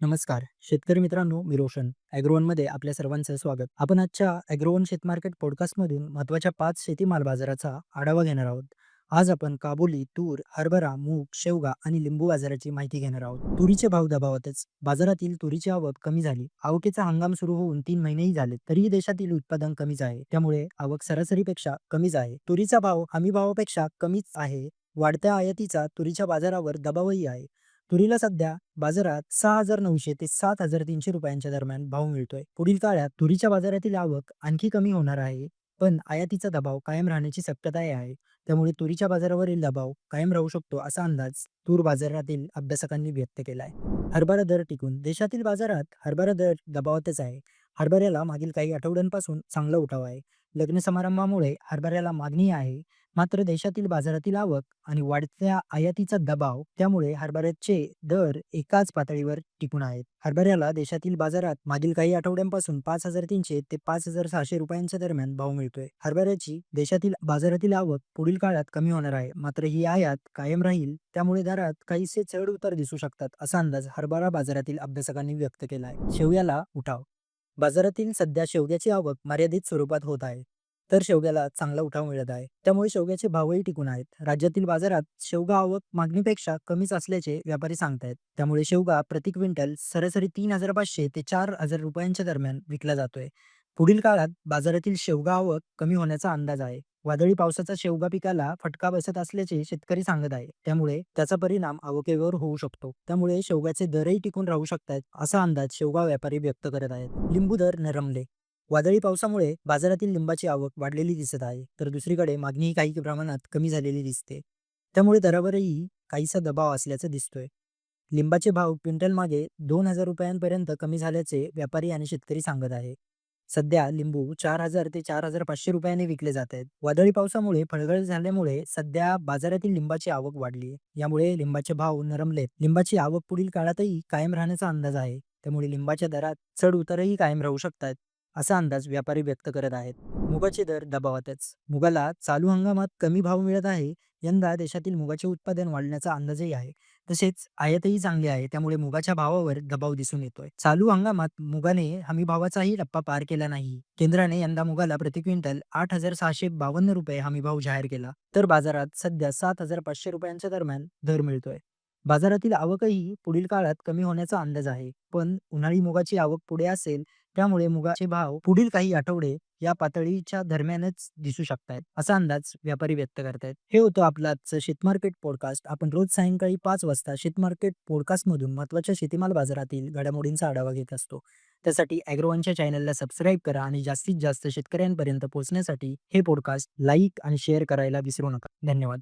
नमस्कार. शेतकरी मित्रांनो मी रोशन ॲग्रोवनमध्ये आपल्या सर्वांचं स्वागत. आपण आजच्या ॲग्रोवन शेतमार्केट पॉडकास्टमधून महत्त्वाच्या पाच शेतीमाल बाजाराचा आढावा घेणार आहोत. आज आपण काबुली तूर हरभरा मूग शेवगा आणि लिंबू बाजाराची माहिती घेणार आहोत. तुरीचे भाव दबावतच बाजारातील तुरीची आवक कमी झाली. आवकेचा हंगाम सुरू होऊन तीन महिनेही झाले तरीही देशातील उत्पादन कमीच आहे. त्यामुळे आवक सरासरीपेक्षा कमीच आहे. तुरीचा भाव हमी भावापेक्षा कमीच आहे. वाढत्या आयातीचा तुरीच्या बाजारावर दबावही आहे. तुरीला सध्या बाजारात सहा हजार नऊशे ते सात हजार तीनशे रुपयांच्या दरम्यान भाव मिळतोय. पुढील काळात तुरीच्या बाजारातील आवक आणखी कमी होणार आहे पण आयातीचा दबाव कायम राहण्याची शक्यताही आहे. त्यामुळे तुरीच्या बाजारावरील दबाव कायम राहू शकतो असा अंदाज तूर बाजारातील अभ्यासकांनी व्यक्त केलाय. हरभरा दर टिकून देशातील बाजारात हरभरा दर दबावातच आहे. हरभऱ्याला मागील काही आठवड्यांपासून चांगला उठाव आहे. लग्न समारंभामुळे हरभऱ्याला मागणी आहे. मात्र देशातील बाजारातील आवक आणि वाढत्या आयातीचा दबाव त्यामुळे हरभऱ्याचे दर एकाच पातळीवर टिकून आहेत. हरभऱ्याला देशातील बाजारात मागील काही आठवड्यांपासून पाच हजार तीनशे ते पाच हजार सहाशे रुपयांच्या दरम्यान भाव मिळतोय. हरभऱ्याची देशातील बाजारातील आवक पुढील काळात कमी होणार आहे. मात्र ही आयात कायम राहील त्यामुळे दरात काहीसे चढ उतार दिसू शकतात असा अंदाज हरभरा बाजारातील अभ्यासकांनी व्यक्त केला आहे शेवयाला उठाव बाजारातील सध्या शेवग्याची आवक मर्यादित स्वरूपात होत आहे. तर शेवग्याला चांगला उठाव मिळत आहे. त्यामुळे शेवग्याचे भावही टिकून आहेत. राज्यातील बाजारात शेवगा आवक मागणीपेक्षा कमीच असल्याचे व्यापारी सांगतायत. त्यामुळे शेवगा प्रति क्विंटल सरासरी तीन हजार पाचशे ते चार हजार रुपयांच्या दरम्यान विकला जातोय. पुढील काळात बाजारातील शेवगा आवक कमी होण्याचा अंदाज आहे. वादळी पावसाचा शेवगा पिकाला फटका बसत असल्याचे शेतकरी सांगत आहे त्यामुळे त्याचा परिणाम आवकेवर होऊ शकतो. त्यामुळे शेवगाचे दरही टिकून राहू शकतात असा अंदाज शेवगा व्यापारी व्यक्त करत आहेत. लिंबू दर नरमले. वादळी पावसामुळे बाजारातील लिंबाची आवक वाढलेली दिसत आहे. तर दुसरीकडे मागणीही काही प्रमाणात कमी झालेली दिसते. त्यामुळे दरावरही काहीसा दबाव असल्याचं दिसतोय. लिंबाचे भाव क्विंटल मागे दोन हजार रुपयांपर्यंत कमी झाल्याचे व्यापारी आणि शेतकरी सांगत आहे सध्या लिंबू चार हजार ते चार हजार पाचशे रुपयाने विकले जात आहेत. वादळी पावसामुळे फळगळ झाल्यामुळे सध्या बाजारातील लिंबाची आवक वाढली आहे. यामुळे लिंबाचे भाव नरमलेत लिंबाची आवक पुढील काळातही कायम राहण्याचा अंदाज आहे. त्यामुळे लिंबाच्या दरात चढ उतारही कायम राहू शकतात असा अंदाज व्यापारी व्यक्त करत आहेत. मुगाचे दर दबावातच. मुगाला चालू हंगामात कमी भाव मिळत आहे. यंदा देशातील मुगाचे उत्पादन वाढण्याचा अंदाजही आहे. तसेच आयातही चांगली आहे. त्यामुळे मुगाच्या भावावर दबाव दिसून येतोय. चालू हंगामात मुगाने हमी भावाचाही टप्पा पार केला नाही. केंद्राने यंदा मुगाला प्रति क्विंटल आठ हजार सहाशे बावन्न रुपये हमी भाव जाहीर केला. तर बाजारात सध्या सात हजार पाचशे रुपयांच्या दरम्यान दर मिळतोय. बाजारातील आवकही पुढील काळात कमी होण्याचा अंदाज आहे. पण उन्हाळी मुगाची आवक पुढे असेल त्यामुळे मुगाचे भाव पुढील काही आठवडे या पातळीच्या दरम्यानच दिसू शकतात असा अंदाज व्यापारी व्यक्त करतायत. हे होतं आपलं आजचं शेतमार्केट पॉडकास्ट आपण रोज सायंकाळी पाच वाजता शेतमार्केट पॉडकास्ट मधून महत्त्वाच्या शेतीमाल बाजारातील घडामोडींचा आढावा घेत असतो. त्यासाठी अॅग्रोवनच्या चॅनलला सबस्क्राईब करा आणि जास्तीत जास्त शेतकऱ्यांपर्यंत पोहोचण्यासाठी हे पॉडकास्ट लाईक आणि शेअर करायला विसरू नका. धन्यवाद.